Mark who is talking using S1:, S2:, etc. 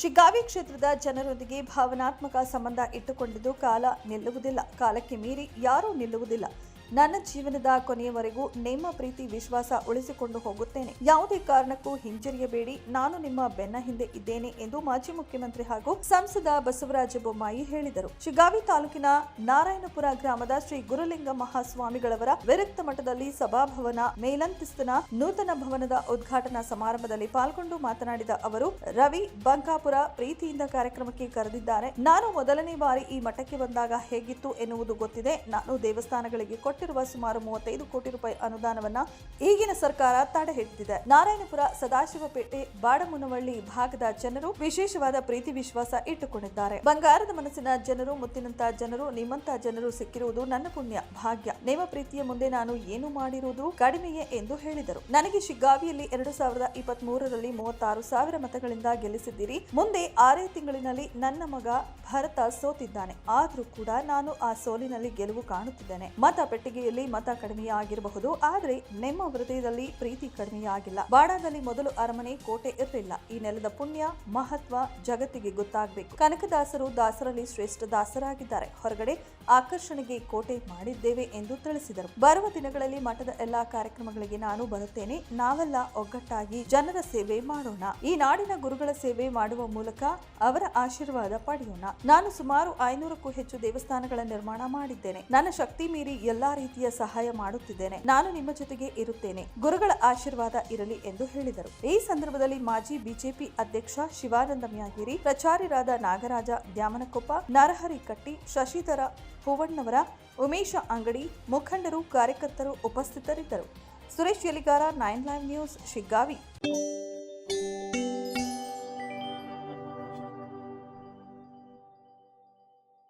S1: ಶಿಗ್ಗಾವಿ ಕ್ಷೇತ್ರದ ಜನರೊಂದಿಗೆ ಭಾವನಾತ್ಮಕ ಸಂಬಂಧ ಇಟ್ಟುಕೊಂಡಿದ್ದು ಕಾಲ ನಿಲ್ಲುವುದಿಲ್ಲ. ಕಾಲಕ್ಕೆ ಮೀರಿ ಯಾರೂ ನಿಲ್ಲುವುದಿಲ್ಲ. ನನ್ನ ಜೀವನದ ಕೊನೆಯವರೆಗೂ ನಿಮ್ಮ ಪ್ರೀತಿ, ವಿಶ್ವಾಸ ಉಳಿಸಿಕೊಂಡು ಹೋಗುತ್ತೇನೆ. ಯಾವುದೇ ಕಾರಣಕ್ಕೂ ಹಿಂಜರಿಯಬೇಡಿ. ನಾನು ನಿಮ್ಮ ಬೆನ್ನ ಹಿಂದೆ ಇದ್ದೇನೆ ಎಂದು ಮಾಜಿ ಮುಖ್ಯಮಂತ್ರಿ ಹಾಗೂ ಸಂಸದ ಬಸವರಾಜ ಬೊಮ್ಮಾಯಿ ಹೇಳಿದರು. ಶಿಗಾವಿ ತಾಲೂಕಿನ ನಾರಾಯಣಪುರ ಗ್ರಾಮದ ಶ್ರೀ ಗುರುಲಿಂಗ ಮಹಾಸ್ವಾಮಿಗಳವರ ವಿರಕ್ತ ಮಠದಲ್ಲಿ ಸಭಾಭವನ ಮೇಲಂತಿಸ್ತನ ನೂತನ ಭವನದ ಉದ್ಘಾಟನಾ ಸಮಾರಂಭದಲ್ಲಿ ಪಾಲ್ಗೊಂಡು ಮಾತನಾಡಿದ ಅವರು, ರವಿ ಬಂಕಾಪುರ ಪ್ರೀತಿಯಿಂದ ಕಾರ್ಯಕ್ರಮಕ್ಕೆ ಕರೆದಿದ್ದಾರೆ. ನಾನು ಮೊದಲನೇ ಬಾರಿ ಈ ಮಠಕ್ಕೆ ಬಂದಾಗ ಹೇಗಿತ್ತು ಎನ್ನುವುದು ಗೊತ್ತಿದೆ. ನಾನು ದೇವಸ್ಥಾನಗಳಿಗೆ ಕೊಟ್ಟಿರುವ ಸುಮಾರು ಮೂವತ್ತೈದು ಕೋಟಿ ರೂಪಾಯಿ ಅನುದಾನವನ್ನ ಈಗಿನ ಸರ್ಕಾರ ತಡೆ ಹಿಡಿದಿದೆ. ನಾರಾಯಣಪುರ ಸದಾಶಿವಪೇಟೆ ಬಾಡಮುನವಳ್ಳಿ ಭಾಗದ ಜನರು ವಿಶೇಷವಾದ ಪ್ರೀತಿ ವಿಶ್ವಾಸ ಇಟ್ಟುಕೊಂಡಿದ್ದಾರೆ. ಬಂಗಾರದ ಮನಸ್ಸಿನ ಜನರು, ಮುತ್ತಿನಂತ ಜನರು ನಿಮ್ಮಂತಹ ಜನರು ಸಿಕ್ಕಿರುವುದು ನನ್ನ ಪುಣ್ಯ, ಭಾಗ್ಯ. ನೇಮ ಪ್ರೀತಿಯ ಮುಂದೆ ನಾನು ಏನು ಮಾಡಿರುವುದು ಕಡಿಮೆಯೇ ಎಂದು ಹೇಳಿದರು. ನನಗೆ ಶಿಗ್ಗಾವಿಯಲ್ಲಿ ಎರಡು ಸಾವಿರದ ಇಪ್ಪತ್ತ್ ಮೂರರಲ್ಲಿ ಮೂವತ್ತಾರು ಸಾವಿರ ಮತಗಳಿಂದ ಗೆಲ್ಲಿಸಿದ್ದೀರಿ. ಮುಂದೆ ಆರೇ ತಿಂಗಳಿನಲ್ಲಿ ನನ್ನ ಮಗ ಭರತ ಸೋತಿದ್ದಾನೆ. ಆದ್ರೂ ಕೂಡ ನಾನು ಆ ಸೋಲಿನಲ್ಲಿ ಗೆಲುವು ಕಾಣುತ್ತಿದ್ದೇನೆ. ಮತ ಪೆಟ್ಟಿಗೆಯಲ್ಲಿ ಮತ ಕಡಿಮೆಯಾಗಿರಬಹುದು. ಆದರೆ ನಿಮ್ಮ ಹೃದಯದಲ್ಲಿ ಪ್ರೀತಿ ಕಡಿಮೆಯಾಗಿಲ್ಲ. ಬಾಡಾದಲ್ಲಿ ಮೊದಲು ಅರಮನೆ ಕೋಟೆ ಇರಲಿಲ್ಲ. ಈ ನೆಲದ ಪುಣ್ಯ, ಮಹತ್ವ ಜಗತ್ತಿಗೆ ಗೊತ್ತಾಗಬೇಕು. ಕನಕದಾಸರು ದಾಸರಲ್ಲಿ ಶ್ರೇಷ್ಠ ದಾಸರಾಗಿದ್ದಾರೆ. ಹೊರಗಡೆ ಆಕರ್ಷಣೆಗೆ ಕೋಟೆ ಮಾಡಿದ್ದೇವೆ ಎಂದು ತಿಳಿಸಿದರು. ಬರುವ ದಿನಗಳಲ್ಲಿ ಮಠದ ಎಲ್ಲಾ ಕಾರ್ಯಕ್ರಮಗಳಿಗೆ ನಾನು ಬರುತ್ತೇನೆ. ನಾವೆಲ್ಲ ಒಗ್ಗಟ್ಟಾಗಿ ಜನರ ಸೇವೆ ಮಾಡೋಣ. ಈ ನಾಡಿನ ಗುರುಗಳ ಸೇವೆ ಮಾಡುವ ಮೂಲಕ ಅವರ ಆಶೀರ್ವಾದ ಪಡೆಯೋಣ. ನಾನು ಸುಮಾರು ಐನೂರಕ್ಕೂ ಹೆಚ್ಚು ದೇವಸ್ಥಾನಗಳ ನಿರ್ಮಾಣ ಮಾಡಿದ್ದೇನೆ. ನನ್ನ ಶಕ್ತಿ ಮೀರಿ ಎಲ್ಲಾ ರೀತಿಯ ಸಹಾಯ ಮಾಡುತ್ತಿದ್ದೇನೆ. ನಾನು ನಿಮ್ಮ ಜೊತೆಗೆ ಇರುತ್ತೇನೆ. ಗುರುಗಳ ಆಶೀರ್ವಾದ ಇರಲಿ ಎಂದು ಹೇಳಿದರು. ಈ ಸಂದರ್ಭದಲ್ಲಿ ಮಾಜಿ ಬಿಜೆಪಿ ಅಧ್ಯಕ್ಷ ಶಿವಾನಂದ ಮ್ಯಾಗಿರಿ ಪ್ರಚಾರಿರಾದ ನಾಗರಾಜ ದ್ಯಾಮನಕೊಪ್ಪ, ನರಹರಿ ಕಟ್ಟಿ, ಶಶಿಧರ ಹೂವಣ್ಣವರ, ಉಮೇಶ ಅಂಗಡಿ ಮುಖಂಡರು, ಕಾರ್ಯಕರ್ತರು ಉಪಸ್ಥಿತರಿದ್ದರು. Suresh Yaligara, nine live news, Shiggavi.